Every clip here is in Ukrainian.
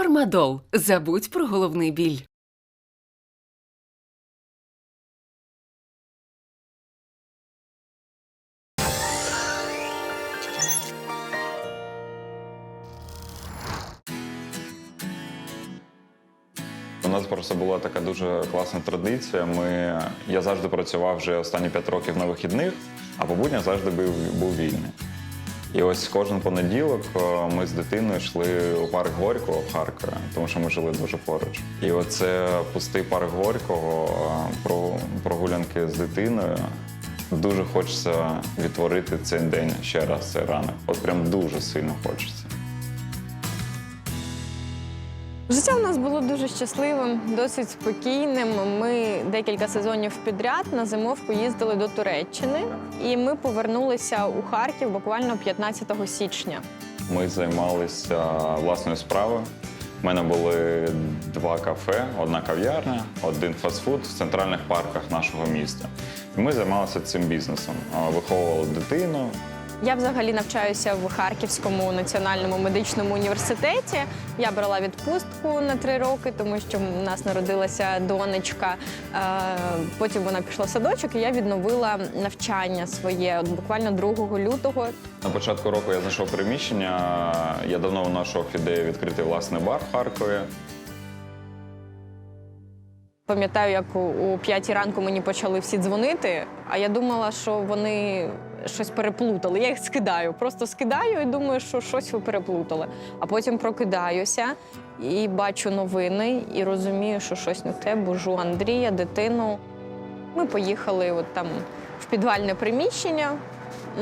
Фармадол. Забудь про головний біль. У нас просто була така дуже класна традиція. Ми, я завжди працював вже останні п'ять років на вихідних, а по буднях завжди був, був вільний. І ось кожен понеділок е, ми з дитиною йшли у парк Горького в Харкові, тому що ми жили дуже поруч. І оце пустий парк Горького, е, про прогулянки з дитиною. Дуже хочеться відтворити цей день ще раз, цей ранок. От прям дуже сильно хочеться. Життя у нас було дуже щасливим, досить спокійним. Ми декілька сезонів підряд на зимовку їздили до Туреччини, і ми повернулися у Харків буквально 15 січня. Ми займалися власною справою. У мене були два кафе, одна кав'ярня, один фастфуд в центральних парках нашого міста. І ми займалися цим бізнесом. Виховували дитину. Я взагалі навчаюся в Харківському національному медичному університеті. Я брала відпустку на три роки, тому що в нас народилася донечка. Е, Потім вона пішла в садочок, і я відновила навчання своє от буквально 2 лютого. На початку року я знайшов приміщення. Я давно знайшов ідею відкрити власний бар в Харкові. Пам'ятаю, як у п'ятій ранку мені почали всі дзвонити, а я думала, що вони щось переплутали. Я їх скидаю, просто скидаю і думаю, що щось ви переплутали. А потім прокидаюся і бачу новини, і розумію, що щось не те, божу Андрія, дитину. Ми поїхали от там в підвальне приміщення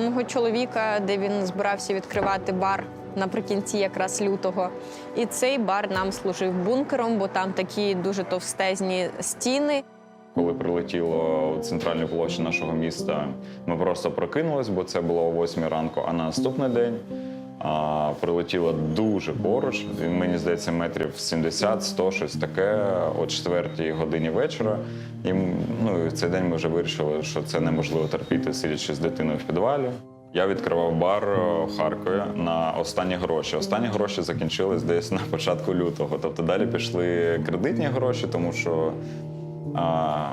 мого чоловіка, де він збирався відкривати бар наприкінці якраз лютого. І цей бар нам служив бункером, бо там такі дуже товстезні стіни. Коли прилетіло у центральну площу нашого міста, ми просто прокинулись, бо це було о 8 ранку. А на наступний день а, прилетіло дуже поруч. Мені здається, метрів 70-100, щось таке, о 4 годині вечора. І ну, цей день ми вже вирішили, що це неможливо терпіти, сидячи з дитиною в підвалі. Я відкривав бар е, в Харкові на останні гроші. Останні гроші закінчились десь на початку лютого. Тобто далі пішли кредитні гроші, тому що а,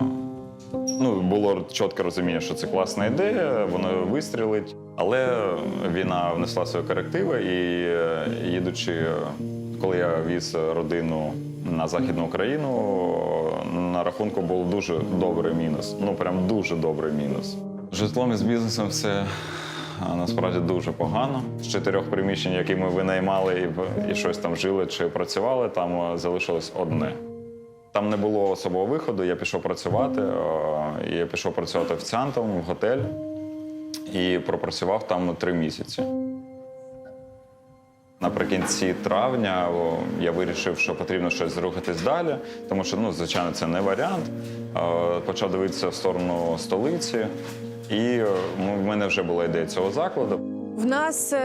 ну, було чітке розуміння, що це класна ідея, воно вистрілить. Але війна внесла свої корективи, і е, їдучи, коли я віз родину на Західну Україну, на рахунку був дуже добрий мінус. Ну прям дуже добрий мінус. Житлом і з бізнесом все насправді дуже погано. З чотирьох приміщень, які ми винаймали і, і щось там жили чи працювали, там е, залишилось одне. Там не було особого виходу, я пішов працювати. е, Я пішов працювати офіціантом в готель і пропрацював там три місяці. Наприкінці травня я вирішив, що потрібно щось рухатись далі, тому що, ну, звичайно, це не варіант. Е, Почав дивитися в сторону столиці, і е, ну, в мене вже була ідея цього закладу. В нас е,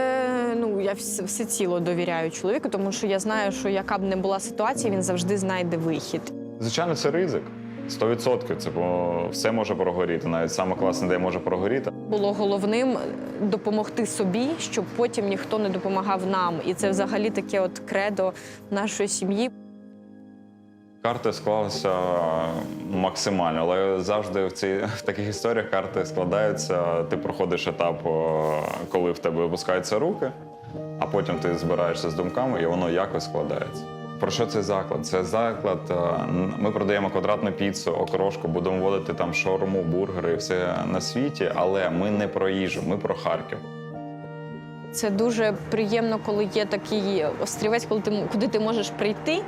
ну я вс- всеціло довіряю чоловіку, тому що я знаю, що яка б не була ситуація, він завжди знайде вихід. Звичайно, це ризик. 100%. Це бо все може прогоріти. Навіть саме класна ідея може прогоріти. Було головним допомогти собі, щоб потім ніхто не допомагав нам. І це взагалі таке от кредо нашої сім'ї. Карти склалися максимально, але завжди в цій в таких історіях карти складаються. Ти проходиш етап, коли в тебе випускаються руки, а потім ти збираєшся з думками, і воно якось складається. Про що цей заклад? Це заклад. е, Ми продаємо квадратну піцу, окрошку, будемо вводити там шаурму, бургери, і все на світі, але ми не про їжу, ми про Харків. Це дуже приємно, коли є такий острівець, коли ти куди ти можеш прийти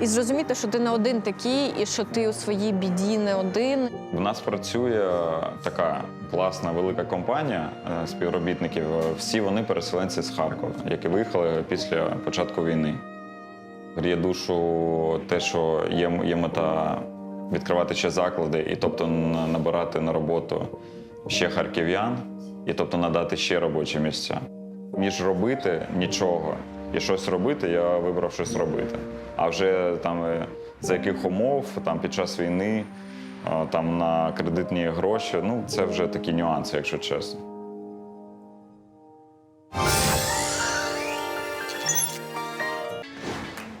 і зрозуміти, що ти не один такий, і що ти у своїй біді не один. В нас працює така класна велика компанія е, співробітників. Всі вони переселенці з Харкова, які виїхали після початку війни. Гріє душу те, що є, є мета відкривати ще заклади, і тобто набирати на роботу ще харків'ян, і тобто надати ще робочі місця. Ніж робити нічого і щось робити, я вибрав щось робити. А вже там е, за яких умов там під час війни там на кредитні гроші. Ну, це вже такі нюанси, якщо чесно.